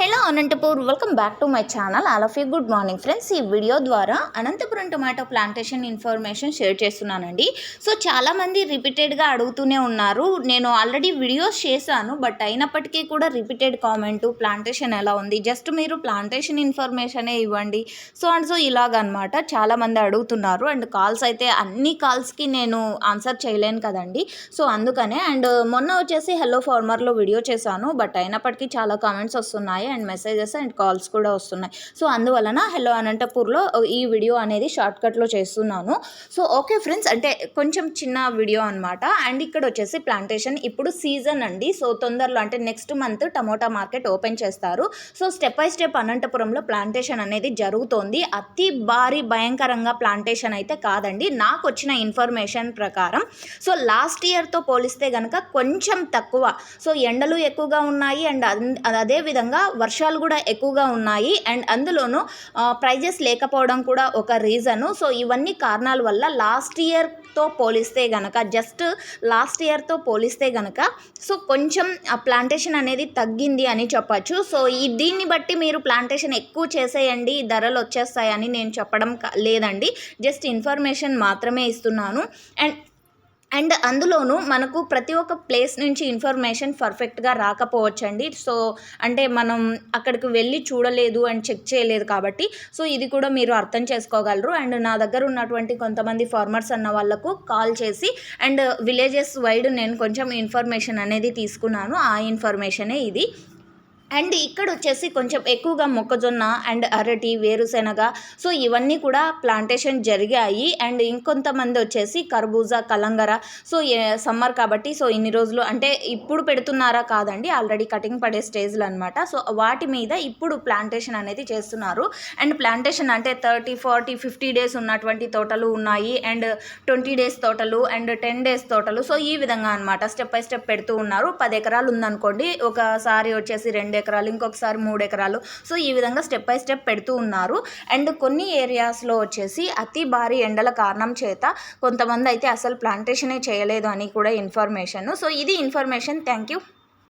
Hello Anantapur welcome back to my channel all of you good morning friends ఈ video ద్వారా Anantapuram tomato plantation information share చేస్తున్నానండి. So చాలామంది రిపీటెడ్గా అడుగుతూనే ఉన్నారు. నేను ఆల్రెడీ వీడియోస్ చేశాను బట్ అయినప్పటికీ కూడా రిపీటెడ్ కామెంట్ ప్లాంటేషన్ ఎలా ఉంది? జస్ట్ మీరు ప్లాంటేషన్ ఇన్ఫర్మేషనే ఇవ్వండి. సో అండ్ సో ఇలాగనమాట. చాలామంది అడుగుతున్నారు. అండ్ కాల్స్ అయితే అన్ని కాల్స్కి నేను ఆన్సర్ చేయలేను కదండి. సో అందుకనే అండ్ మొన్న వచ్చేసి హలో ఫార్మర్లో వీడియో చేశాను బట్ అయినప్పటికీ చాలా కామెంట్స్ వస్తున్నాయి. అండ్ మెసేజెస్ అండ్ కాల్స్ కూడా వస్తున్నాయి. సో అందువలన హలో అనంతపూర్లో ఈ వీడియో అనేది షార్ట్కట్లో చేస్తున్నాను. సో ఓకే ఫ్రెండ్స్ అంటే కొంచెం చిన్న వీడియో అనమాట అండ్ ఇక్కడ వచ్చేసి ప్లాంటేషన్ ఇప్పుడు సీజన్ అండి. సో తొందరలో అంటే next month tomato market open చేస్తారు. సో స్టెప్ బై స్టెప్ అనంతపురంలో ప్లాంటేషన్ అనేది జరుగుతోంది. అతి భారీ భయంకరంగా ప్లాంటేషన్ అయితే కాదండి. నాకు వచ్చిన ఇన్ఫర్మేషన్ ప్రకారం. సో లాస్ట్ ఇయర్తో పోలిస్తే కనుక కొంచెం తక్కువ. సో ఎండలు ఎక్కువగా ఉన్నాయి. అండ్ అదే విధంగా వర్షాలు కూడా ఎక్కువగా ఉన్నాయి. అండ్ అందులోనూ ప్రైజెస్ లేకపోవడం కూడా ఒక రీజను. సో ఇవన్నీ కారణాల వల్ల లాస్ట్ ఇయర్తో పోలిస్తే గనక జస్ట్ లాస్ట్ ఇయర్తో పోలిస్తే గనక సో కొంచెం ఆ ప్లాంటేషన్ అనేది తగ్గింది అని చెప్పచ్చు. సో ఈ దీన్ని బట్టి మీరు ప్లాంటేషన్ ఎక్కువ చేసేయండి ధరలు వచ్చేస్తాయని నేను చెప్పడం లేదండి. జస్ట్ ఇన్ఫర్మేషన్ మాత్రమే ఇస్తున్నాను. అండ్ అండ్ అందులోనూ మనకు ప్రతి ఒక్క ప్లేస్ నుంచి ఇన్ఫర్మేషన్ పర్ఫెక్ట్గా రాకపోవచ్చండి. సో అంటే మనం అక్కడికి వెళ్ళి చూడలేదు అండ్ చెక్ చేయలేదు కాబట్టి సో ఇది కూడా మీరు అర్థం చేసుకోగలరు. అండ్ నా దగ్గర ఉన్నటువంటి కొంతమంది ఫార్మర్స్ అన్న వాళ్ళకు కాల్ చేసి అండ్ విలేజెస్ వైడ్ నేను కొంచెం ఇన్ఫర్మేషన్ అనేది తీసుకున్నాను. ఆ ఇన్ఫర్మేషనే ఇది. అండ్ ఇక్కడ వచ్చేసి కొంచెం ఎక్కువగా మొక్కజొన్న అండ్ అరటి వేరుశెనగ సో ఇవన్నీ కూడా ప్లాంటేషన్ జరిగాయి. అండ్ ఇంకొంతమంది వచ్చేసి కర్బూజా కలంగర సో సమ్మర్ కాబట్టి సో ఇన్ని రోజులు అంటే ఇప్పుడు పెడుతున్నారా కాదండి ఆల్రెడీ కటింగ్ పడే స్టేజ్లు అనమాట సో వాటి మీద ఇప్పుడు ప్లాంటేషన్ అనేది చేస్తున్నారు. అండ్ ప్లాంటేషన్ అంటే థర్టీ ఫార్టీ ఫిఫ్టీ డేస్ ఉన్నటువంటి తోటలు ఉన్నాయి. అండ్ ట్వంటీ డేస్ తోటలు అండ్ టెన్ డేస్ తోటలు. సో ఈ విధంగా అనమాట స్టెప్ బై స్టెప్ పెడుతూ ఉన్నారు. పది ఎకరాలు ఉందనుకోండి ఒకసారి వచ్చేసి రెండు ఎకరాలు ఇంకొకసారి మూడు ఎకరాలు. సో ఈ విధంగా స్టెప్ బై స్టెప్ పెడుతూ ఉన్నారు. అండ్ కొన్ని ఏరియాస్లో వచ్చేసి అతి భారీ ఎండల కారణం చేత కొంతమంది అయితే అసలు ప్లాంటేషనే చేయలేదు అని కూడా ఇన్ఫర్మేషన్ సో ఇది ఇన్ఫర్మేషన్ థ్యాంక్ యూ